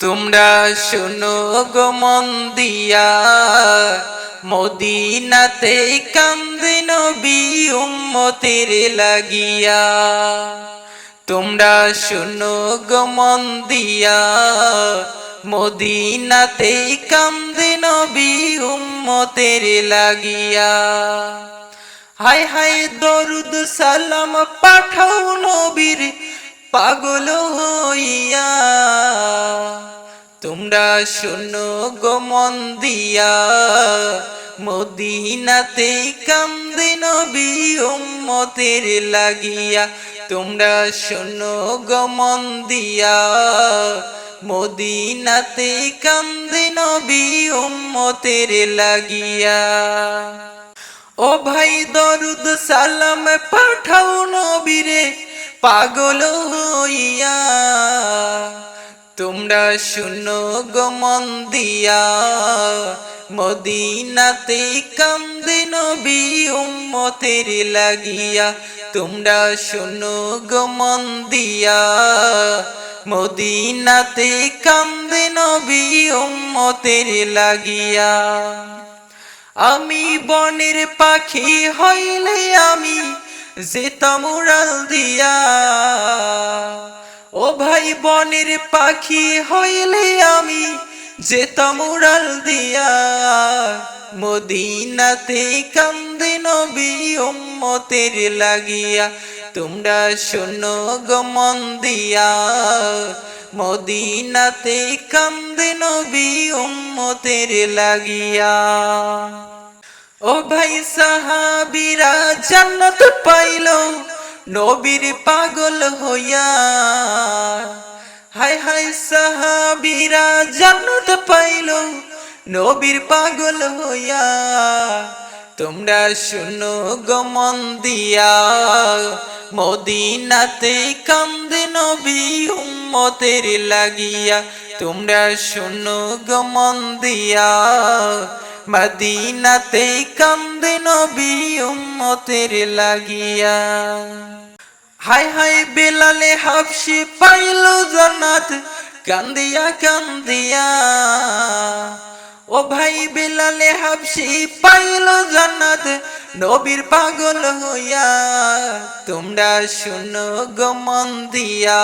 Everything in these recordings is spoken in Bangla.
তোমরা শোনো গো মন দিয়া মদিনাতে কান্দে নবী লাগিয়া। তোমরা শোনো গো মন দিয়া মদিনাতে কান্দে নবী উম্মতের লাগিয়া। হাই হাই দরুদ সালাম পাঠাও নবীর পাগল হইয়া। তোমরা শোনো গো মন দিয়া। মদিনাতে কান্দে নবী উম্মতের লাগিয়া। তোমরা শোনো গো মন দিয়া। মদিনাতে কান্দে নবী উম্মতের লাগিয়া। ও ভাই দরুদ সালাম পাঠাও নবীরে। পাগল হইয়া তোমরা শুনো গো মন দিয়া, মদিনাতে কান্দে নবী উম্মতের লাগিয়া। তোমরা শুনো গো দিয়া, মদিনাতে কান্দে নবী উম্মতের লাগিয়া। আমি বনের পাখি হইলে আমি যেতাম উড়াল দিয়া। ও ভাই বনের পাখি হইলে আমি যেতাম উড়াল দিয়া। মদিনাতে কান্দে নবী উম্মতের লাগিয়া, তোমরা শোনো গো মন দিয়া। মদিনাতে কান্দে নবী উম্মতের লাগিয়া। ও ভাই সাহাবিরা জান্নাত পাইল নবীর পাগল হইয়া। হাই হাই সাহাবিরা, জান্নাত পাইল নবীর পাগল হইয়া। তোমরা শুনো গমন দিয়া, মদিনাতে কান্দে নবী উম্মতের লাগিয়া। তোমরা শুনো গমন দিয়া মদিনাতে কান্দে নবী উম্মতের লাগিয়া। হাই হাই বেলালে হাফসি পাইল জান্নাত, কান্দিয়া কান্দিয়া। ও ভাই বেলালে হাফসি পাইল জান্নাত, নবীর পাগল হইয়া। তোমরা শুনো গমন দিয়া,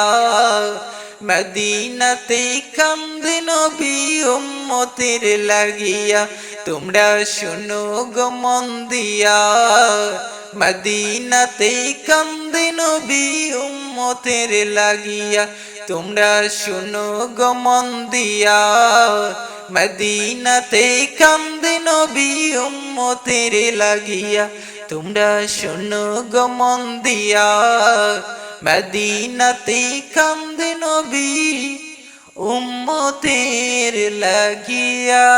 মদিনাতে কান্দে নবী উম্মতের লাগিয়া। তোমরা শুনো গমন দিয়া মদিনাতে কান্দে নবী উম্মতের লাগিয়া। তোমরা শুনো গমন দিয়া মদিনাতে কান্দে নবী উম্মতের লাগিয়া। তোমরা শুনো গমন দিয়া মদিনাতে কান্দে নবী উম্মতের লাগিয়া